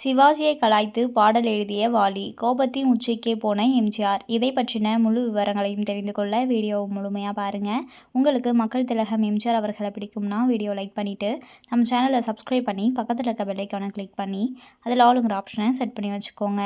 சிவாஜியை கலாய்த்து பாடல் எழுதிய வாலி கோபத்தின் உச்சிக்கே போன எம்ஜிஆர். இதை பற்றின முழு விவரங்களையும் தெரிந்து கொள்ள வீடியோ முழுமையாக பாருங்கள் உங்களுக்கு மக்கள் திலகம் எம்ஜிஆர் அவர்களை பிடிக்கும்னா வீடியோ லைக் பண்ணிவிட்டு நம்ம சேனலை சப்ஸ்கிரைப் பண்ணி பக்கத்தில் இருக்க பெல்லைக்கான கிளிக் பண்ணி அதில் ஆளுங்கிற ஆப்ஷனை செட் பண்ணி வச்சுக்கோங்க.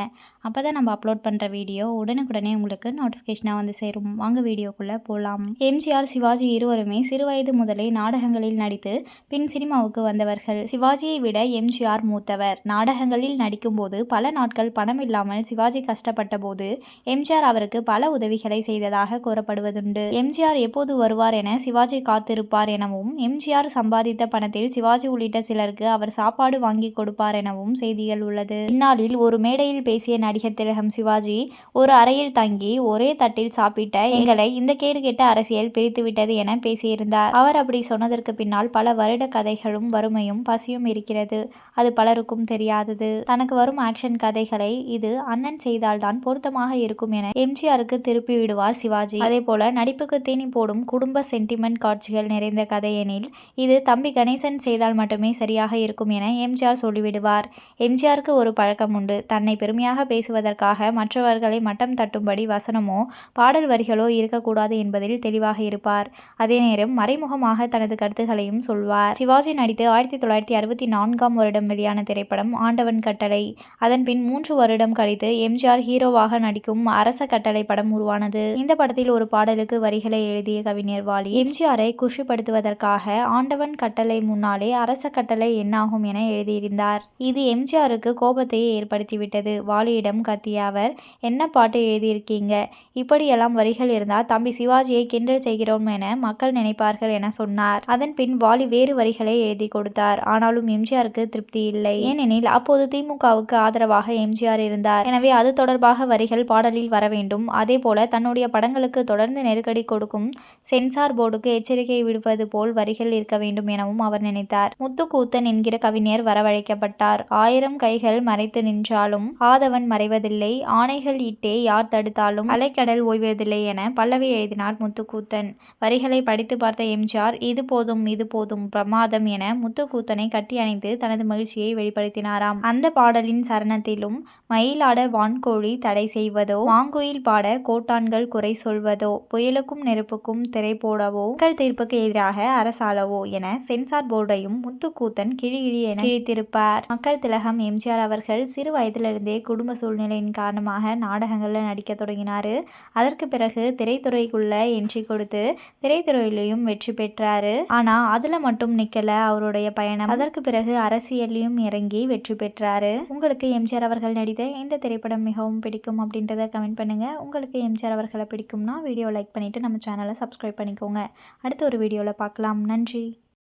அப்போ தான் நம்ம அப்லோட் பண்ணுற வீடியோ உடனுக்குடனே உங்களுக்கு நோட்டிஃபிகேஷனாக வந்து சேரும். வாங்க வீடியோக்குள்ளே போகலாம் எம்ஜிஆர் சிவாஜி இருவருமே சிறுவயது முதலே நாடகங்களில் நடித்து பின் சினிமாவுக்கு வந்தவர்கள். சிவாஜியை விட எம்ஜிஆர் மூத்தவர். நாடகங்கள் படங்களில் நடிக்கும்போது பல நாட்கள் பணம் இல்லாமல் சிவாஜி கஷ்டப்பட்ட போது எம்ஜிஆர் அவருக்கு பல உதவிகளை செய்ததாக கூறப்படுவதுண்டு. எம்ஜிஆர் எப்போது வருவார் என சிவாஜி காத்திருப்பார் எனவும் எம்ஜிஆர் சம்பாதித்த பணத்தில் சிவாஜி உள்ளிட்ட சிலருக்கு அவர் சாப்பாடு வாங்கி கொடுப்பார் எனவும் செய்திகள் உள்ளது. இந்நாளில் ஒரு மேடையில் பேசிய நடிகர் திலகம் சிவாஜி ஒரு அறையில் தங்கி ஒரே தட்டில் சாப்பிட்ட எங்களை இந்த கேடு கெட்ட அரசியல் பிரித்துவிட்டது என பேசியிருந்தார். அவர் அப்படி சொன்னதற்கு பின்னால் பல வருட கதைகளும் வறுமையும் பசியும் இருக்கிறது. அது பலருக்கும் தெரியாதது. தனக்கு வரும் ஆக்ஷன் கதைகளை இது அண்ணன் செய்தால்தான் பொருத்தமாக இருக்கும் என எம்ஜிஆருக்கு திருப்பி விடுவார் சிவாஜி. அதே போல நடிப்புக்கு தீனி போடும் குடும்ப சென்டிமெண்ட் காட்சிகள் நிறைந்த கதையெனில் இது தம்பி கணேசன் செய்தால் மட்டுமே சரியாக இருக்கும் என எம்ஜிஆர் சொல்லிவிடுவார். எம்ஜிஆருக்கு ஒரு பழக்கம் உண்டு. தன்னை பெருமையாக பேசுவதற்காக மற்றவர்களை மட்டம் தட்டும்படி வசனமோ பாடல் வரிகளோ இருக்கக்கூடாது என்பதில் தெளிவாக இருப்பார். அதே நேரம் மறைமுகமாக தனது கருத்துகளையும் சொல்வார். சிவாஜி நடித்து ஆயிரத்தி தொள்ளாயிரத்தி அறுபத்தி நான்காம் வருடம் வெளியான திரைப்படம் ஆண்டவன் கட்டளை. அதன்பின் மூன்று வருடம் கழித்து எம்ஜிஆர் ஹீரோவாக நடிக்கும் அரச கட்டளை படம் உருவானது. இந்த படத்தில் ஒரு பாடலுக்கு வரிகளை எழுதிய கவிஞர் வாலி எம்ஜிஆரை குஷிப்படுத்துவதற்காக ஆண்டவன் கட்டளை முன்னாலே அரச கட்டளை என்னாகும் என எழுதியிருந்தார். இது எம்ஜிஆருக்கு கோபத்தையே ஏற்படுத்திவிட்டது. வாலியிடம் கத்திய அவர் என்ன பாட்டு எழுதியிருக்கீங்க? இப்படியெல்லாம் வரிகள் இருந்தால் தம்பி சிவாஜியை கிண்டல் செய்கிறோம் என மக்கள் நினைப்பார்கள் என சொன்னார். அதன் பின் வாலி வேறு வரிகளை எழுதி கொடுத்தார். ஆனாலும் எம்ஜிஆருக்கு திருப்தி இல்லை. ஏனெனில் அப்போது திமுகவுக்கு ஆதரவாக எம்ஜிஆர் இருந்தார். எனவே அது தொடர்பாக வரிகள் பாடலில் வர வேண்டும். அதே போல தன்னுடைய படங்களுக்கு தொடர்ந்து நெருக்கடி கொடுக்கும் சென்சார் போர்டுக்கு எச்சரிக்கை விடுவது போல் வரிகள் இருக்க வேண்டும் எனவும் அவர் நினைத்தார். முத்துக்கூத்தன் என்கிற கவிஞர் வரவழைக்கப்பட்டார். ஆயிரம் கைகள் மறைத்து நின்றாலும் ஆதவன் மறைவதில்லை. ஆணைகள் இட்டே யார் தடுத்தாலும் அலைக்கடல் ஓய்வதில்லை என பல்லவி எழுதினார் முத்துக்கூத்தன். வரிகளை படித்து பார்த்த எம்ஜிஆர் இது போதும் இது போதும் பிரமாதம் என முத்துக்கூத்தனை கட்டி அணைத்து தனது மகிழ்ச்சியை வெளிப்படுத்தினாராம். அந்த பாடலின் சரணத்திலும் மயிலாட வான்கோழி தடை செய்வதோ மாங்குயில் பாட கோட்டான்கள் குறை சொல்வதோ புயலுக்கும் நெருப்புக்கும் திரை போடவோ மக்கள் தீர்ப்புக்கு எதிராக அரசாளவோ என சென்சார் போர்டையும் முத்துக்கூத்தன் கிழிகிழி என கிழித்திருப்பார். மக்கள் திலகம் எம்ஜிஆர் அவர்கள் சிறு வயதிலிருந்தே குடும்ப சூழ்நிலையின் காரணமாக நாடகங்களில் நடிக்க தொடங்கினார். அதற்கு பிறகு திரைத்துறைக்குள்ள என்ட்ரி கொடுத்து திரைத்துறையிலையும் வெற்றி பெற்றாரு. ஆனால் அதில் மட்டும் நிற்கல அவருடைய பயணம். அதற்கு பிறகு அரசியலையும் இறங்கி வெற்றி பெற்றார். உங்களுக்கு எம்ஜிஆர் அவர்கள் நடித்த எந்த திரைப்படம் மிகவும் பிடிக்கும் அப்படின்றத கமெண்ட் பண்ணுங்கள் உங்களுக்கு எம்ஜிஆர் அவர்களை பிடிக்கும்னா வீடியோ லைக் பண்ணிவிட்டு நம்ம சேனலை சப்ஸ்கிரைப் பண்ணிக்கோங்க. அடுத்த ஒரு வீடியோவில் பார்க்கலாம். நன்றி.